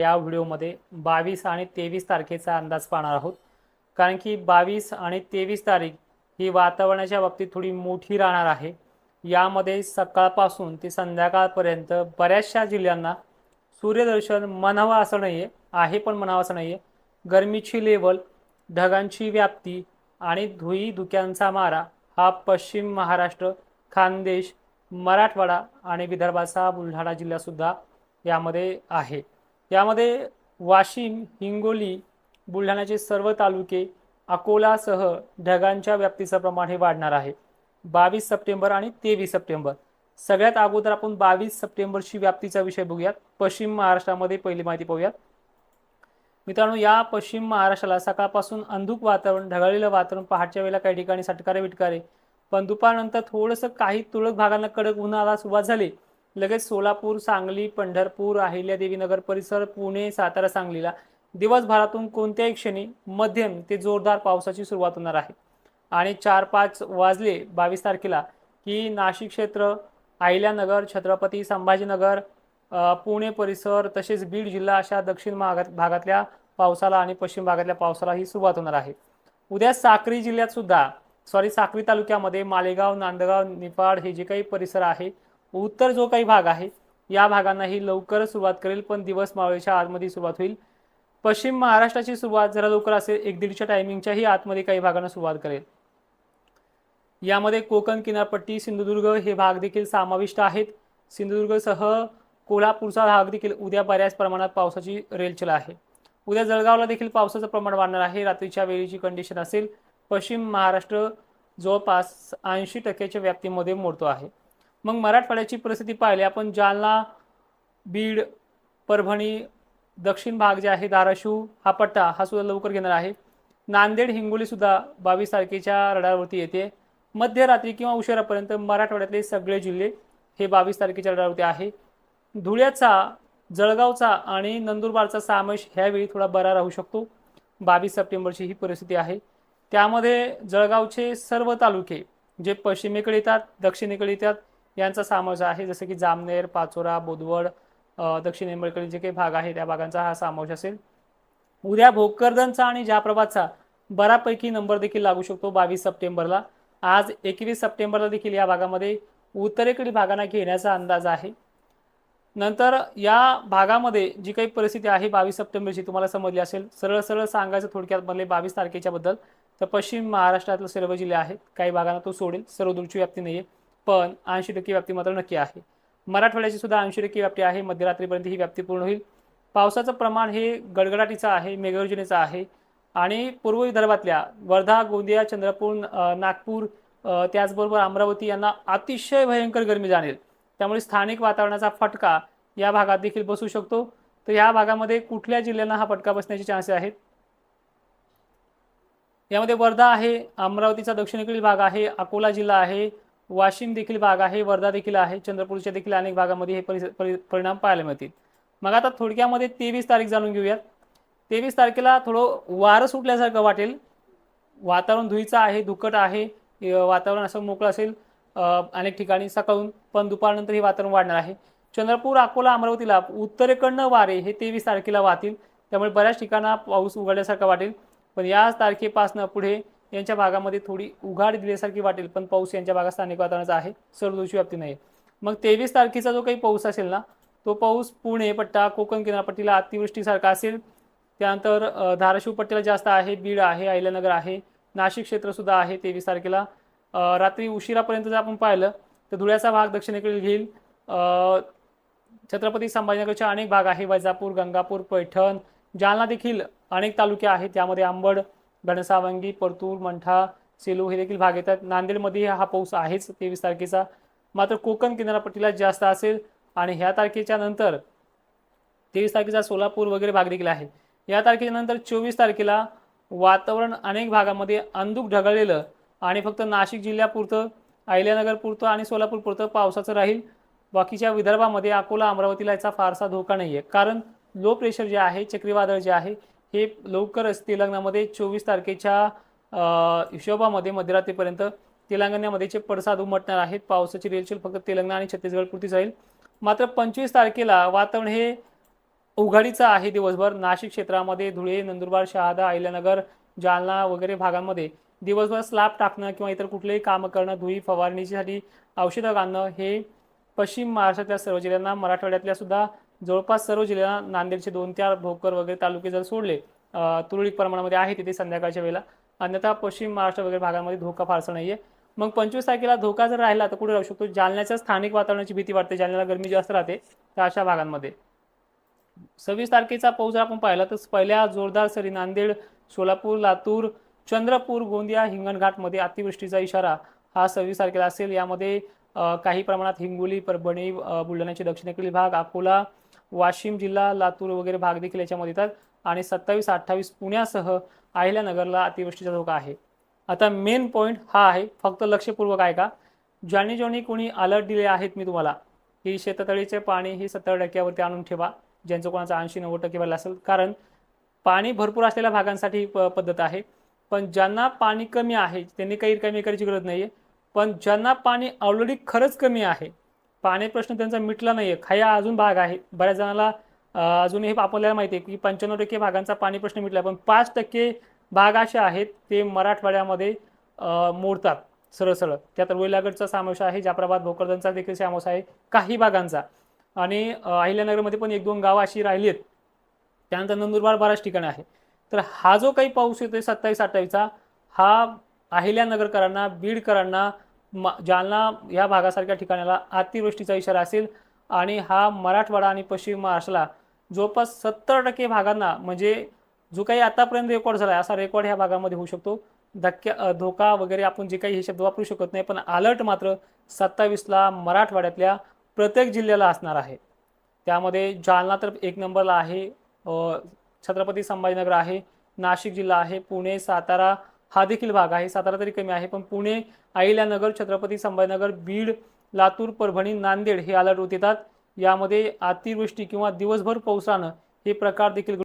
या व्हिडिओमध्ये बावीस आणि तेवीस तारखेचा अंदाज पाहणार आहोत. कारण की बावीस आणि तेवीस तारीख ही वातावरणाच्या बाबतीत थोडी मोठी राहणार आहे. यामध्ये सकाळपासून ते संध्याकाळपर्यंत बऱ्याचशा जिल्ह्यांना सूर्यदर्शन म्हणावं असं नाही आहे आहे पण म्हणावं असं नाही आहे गरमीची लेवल ढगांची व्याप्ती आणि धुई धुक्यांचा मारा हा पश्चिम महाराष्ट्र खानदेश मराठवाडा आणि विदर्भाचा बुलढाणा जिल्हासुद्धा यामध्ये आहे. यामध्ये वाशिम हिंगोली बुलढाण्याचे सर्व तालुके अकोलासह ढगांच्या व्याप्तीचं प्रमाण हे वाढणार आहे. बावीस सप्टेंबर आणि तेवीस सप्टेंबर. सगळ्यात अगोदर आपण बावीस सप्टेंबरची व्याप्तीचा विषय बघूयात. पश्चिम महाराष्ट्रामध्ये पहिली माहिती पाहूयात. मित्रांनो या पश्चिम महाराष्ट्राला सकाळपासून अंधुक वातावरण ढगाळलेलं वातावरण पहाटच्या वेळेला काही ठिकाणी सटकारे विटकारे पण दुपारनंतर थोडंसं काही तुरळक भागांना कडक उन्हाळा सुरुवात झाली. लगेच सोलापूर सांगली पंढरपूर अहिल्यादेवीनगर परिसर पुणे सातारा सांगलीला. दिवसभरातून कोणत्याही क्षणी मध्यम ते जोरदार पावसाची सुरुवात होणार आहे. आणि चार पाच वाजले बावीस तारखेला की नाशिक क्षेत्र अहिल्यानगर छत्रपती संभाजीनगर पुणे परिसर तसेच बीड जिल्हा अशा दक्षिण भागात भागातल्या पावसाला आणि पश्चिम भागातल्या पावसाला ही सुरुवात होणार आहे. उद्या साक्री जिल्ह्यात सुद्धा सॉरी साक्री तालुक्यामध्ये मालेगाव नांदगाव निफाड हे जे काही परिसर आहे उत्तर जो काही भाग आहे या भागांनाही लवकरच सुरुवात करेल पण दिवस मावळीच्या आतमध्ये सुरुवात होईल. पश्चिम महाराष्ट्राची सुरुवात जरा लवकर असेल एक दीडच्या टायमिंगच्याही आतमध्ये काही भागांना सुरुवात करेल. यामध्ये कोकण किनारपट्टी सिंधुदुर्ग हे भाग देखील समाविष्ट आहेत. सिंधुदुर्गसह कोल्हापूरचा भाग देखील उद्या बऱ्याच प्रमाणात पावसाची रेलचल आहे. उद्या जळगावला देखील पावसाचं प्रमाण वाढणार आहे रात्रीच्या वेळेची कंडिशन असेल. पश्चिम महाराष्ट्र जवळपास ऐंशी टक्क्याच्या व्याप्तीमध्ये मोडतो आहे. मग मराठवाड्याची परिस्थिती पाहिली. आपण जालना बीड परभणी दक्षिण भाग जे आहे धाराशिव हा पट्टा हा सुद्धा लवकर घेणार आहे. नांदेड हिंगोली सुद्धा बावीस तारखेच्या रडारवरती येते. मध्यरात्री किंवा उशिरापर्यंत मराठवाड्यातले सगळे जिल्हे हे बावीस तारखेच्या रडारवरती आहे. धुळ्याचा जळगावचा आणि नंदुरबारचा समावेश ह्यावेळी थोडा बरा राहू शकतो. बावीस सप्टेंबरची ही परिस्थिती आहे. त्यामध्ये जळगावचे सर्व तालुके जे पश्चिमेकडे येतात दक्षिणेकडे येतात यांचा समावेश आहे. जसं की जामनेर पाचोरा बोदवड दक्षिण दक्षिणेकडे जे काही भाग आहे त्या भागांचा हा समावेश असेल. उद्या भोकरदनचा आणि जाप्रभातचा बऱ्यापैकी नंबर देखील लागू शकतो बावीस सप्टेंबरला. आज एकवीस सप्टेंबरला देखील या भागामध्ये उत्तरेकडील भागांना घेण्याचा अंदाज आहे. नंतर या भागामध्ये जी काही परिस्थिती आहे बावीस सप्टेंबरची तुम्हाला समजली असेल. सरळ सरळ सांगायचं थोडक्यात म्हणले बावीस तारखेच्या बद्दल. तर पश्चिम महाराष्ट्रातले सर्व जिल्हे आहेत. काही भागांना तो सोडेल. सर्व दूरची व्याप्ती नाही आहे पण ऐंशी टक्के व्याप्ती मात्र नक्की आहे. मराठवाड्याची सुद्धा ऐंशी टक्के व्याप्ती आहे. मध्यरात्रीपर्यंत ही व्याप्ती पूर्ण होईल. पावसाचं प्रमाण हे गडगडाटीचं आहे मेघगर्जनेचं आहे. आणि पूर्व विदर्भातल्या वर्धा गोंदिया चंद्रपूर नागपूर त्याचबरोबर अमरावती यांना अतिशय भयंकर गरमी जाणेल. त्यामुळे स्थानिक वातावरणाचा फटका या भागात देखील बसू शकतो. तर या भागामध्ये कुठल्या जिल्ह्यांना हा फटका बसण्याचे चान्सेस आहेत? यामध्ये वर्धा आहे अमरावतीचा दक्षिणेकडील भाग आहे अकोला जिल्हा आहे वाशिम देखील भाग आहे वर्धा देखील आहे चंद्रपूरच्या देखील अनेक भागामध्ये हे परिस परि परिणाम पाहायला मिळतील. मग आता थोडक्यामध्ये तेवीस तारीख जाणून घेऊयात. तेवीस तारखेला थोडं वारं सुटल्यासारखं वाटेल. वातावरण धुईचं आहे धुकट आहे वातावरण असं मोकळं असेल अनेक ठिकाणी सकाळून पण दुपारनंतर हे वातावरण वाढणार आहे. चंद्रपूर अकोला अमरावतीला उत्तरेकडनं वारे हे तेवीस तारखेला वाहतील. त्यामुळे बऱ्याच ठिकाणा पाऊस उघडल्यासारखा वाटेल. पण याच तारखेपासनं पुढे यांच्या भागामध्ये थोडी उघाड दिल्यासारखी वाटेल पण पाऊस यांच्या भागात स्थानिक वातावरणाचा आहे सर्वदोषी व्याप्ती नाही मग तेवीस तारखेचा जो काही पाऊस असेल ना तो पाऊस पुणे पट्टा कोकण किनारपट्टीला अतिवृष्टीसारखा असेल. त्यानंतर धाराशिवपट्टीला धाराशिव पट्टीला जास्त आहे बीड आहे अहिल्यानगर आहे नाशिक क्षेत्रसुद्धा आहे तेवीस तारखेला. रात्री उशिरापर्यंत जर आपण पाहिलं तर धुळ्याचा भाग दक्षिणेकडे घेईल. छत्रपती संभाजीनगरचे अनेक भाग आहे वैजापूर गंगापूर पैठण जालना देखील अनेक तालुके आहेत त्यामध्ये आंबड घनसावंगी परतूर मंठा सेलू हे देखील भाग येतात. नांदेडमध्ये हा पाऊस आहेच तेवीस तारखेचा. मात्र कोकण किनारपट्टीला जास्त असेल आणि ह्या तारखेच्या नंतर तेवीस तारखेचा सोलापूर वगैरे भाग देखील आहे. या तारखेच्या नंतर चोवीस तारखेला वातावरण अनेक भागामध्ये अंधुक ढगळलेलं आणि फक्त नाशिक जिल्ह्यापुरतं अहिल्यानगर पुरतं आणि सोलापूरपुरतं पावसाचं राहील. बाकीच्या विदर्भामध्ये अकोला अमरावतीला याचा फारसा धोका नाही आहे कारण लो प्रेशर जे आहे चक्रीवादळ जे आहे हे लवकरच तेलंगणामध्ये चोवीस तारखेच्या हिशोबामध्ये मध्यरात्रीपर्यंत तेलंगणामध्येचे पडसाद उमटणार आहेत पावसाची रेलचेल फक्त तेलंगणा आणि छत्तीसगड पुरती जाईल. मात्र पंचवीस तारखेला वातावरण हे उघाडीचं आहे दिवसभर. नाशिक क्षेत्रामध्ये धुळे नंदुरबार शहादा अहिल्यानगर जालना वगैरे भागांमध्ये दिवसभर स्लॅब टाकणं किंवा इतर कुठलेही कामं करणं धुई फवारणीसाठी औषधं घालणं हे पश्चिम महाराष्ट्रातल्या सर्व जिल्ह्यांना मराठवाड्यातल्या सुद्धा जवळपास सर्व जिल्ह्यांना नांदेडचे दोन चार भोकर वगैरे तालुके जर सोडले तुरळीक तुरळक प्रमाणामध्ये आहे तिथे संध्याकाळच्या वेळेला. अन्यथा पश्चिम महाराष्ट्र वगैरे भागामध्ये धोका फारसा नाही आहे मग पंचवीस तारखेला धोका जर राहिला तर कुठे राहू शकतो? जालन्याच्या स्थानिक वातावरणाची भीती वाटते. जालन्याला गरमी जास्त राहते तर अशा भागांमध्ये. सव्वीस तारखेचा पाऊस जर आपण पाहिला तर पहिल्या जोरदार सरी नांदेड सोलापूर लातूर चंद्रपूर गोंदिया हिंगणघाटमध्ये अतिवृष्टीचा इशारा हा सव्वीस तारखेला असेल. यामध्ये काही प्रमाणात हिंगोली परभणी बुलढाण्याचे दक्षिणेकडील भाग अकोला वाशिम जिल्हा लातूर वगैरे भाग देखील याच्यामध्ये येतात. आणि सत्तावीस अठ्ठावीस पुण्यासह अहिल्यानगरला अतिवृष्टीचा धोका आहे. आता मेन पॉईंट हा आहे फक्त लक्षपूर्वक आहे का ज्यांनी ज्यांनी कोणी अलर्ट दिले आहेत मी तुम्हाला की शेततळीचे पाणी ही सत्तर टक्क्यावरती आणून ठेवा. ज्यांचं कोणाचं ऐंशी नव्वद टक्के भरलं असेल. कारण पाणी भरपूर असलेल्या भागांसाठी प- पद्धत आहे. पण ज्यांना पाणी कमी आहे त्यांनी काही कमी करायची गरज नाही आहे पण ज्यांना पाणी ऑलरेडी खरंच कमी आहे पाणी प्रश्न त्यांचा मिटला नाही आहे खाया अजून भाग आहे. बऱ्याच जणांना अजून अजूनही आपल्याला माहिती आहे की पंच्याण्णव टक्के भागांचा पाणी प्रश्न मिटला पण पाच टक्के भाग असे आहेत ते मराठवाड्यामध्ये मोडतात सरळ सरळ त्यात रोईलागडचा समावेश आहे जाफराबाद भोकरदनचा देखील समावेश आहे काही भागांचा. आणि अहिल्यानगरमध्ये पण एक दोन गावं अशी राहिली आहेत. त्यानंतर नंदुरबार बऱ्याच ठिकाणी आहे. तर हा जो काही पाऊस येतोय सत्तावीस अठ्ठावीसचा हा अहिल्यानगरकरांना बीडकरांना जालना या भागासारख्या ठिकाणाला अतिवृष्टीचा इशारा असेल आणि हा मराठवाडा आणि पश्चिम महाराष्ट्राला जवळपास सत्तर टक्के भागांना म्हणजे जो काही आतापर्यंत रेकॉर्ड झाला आहे असा रेकॉर्ड ह्या भागामध्ये होऊ शकतो. धक्क्या धोका वगैरे आपण जे काही हे शब्द वापरू शकत नाही पण अलर्ट मात्र सत्तावीसला मराठवाड्यातल्या प्रत्येक जिल्ह्याला असणार आहे. त्यामध्ये जालना तर एक नंबरला आहे छत्रपती संभाजीनगर आहे नाशिक जिल्हा आहे पुणे सातारा हा देखील भाग आहे. सातारा तरी कमी आहे पण पुणे अहिल्यानगर छत्रपती संभाजीनगर बीड लातूर परभणी नांदेड हे अलर्ट होत येतात. यामध्ये अतिवृष्टी किंवा दिवसभर पावसानं हे प्रकार देखील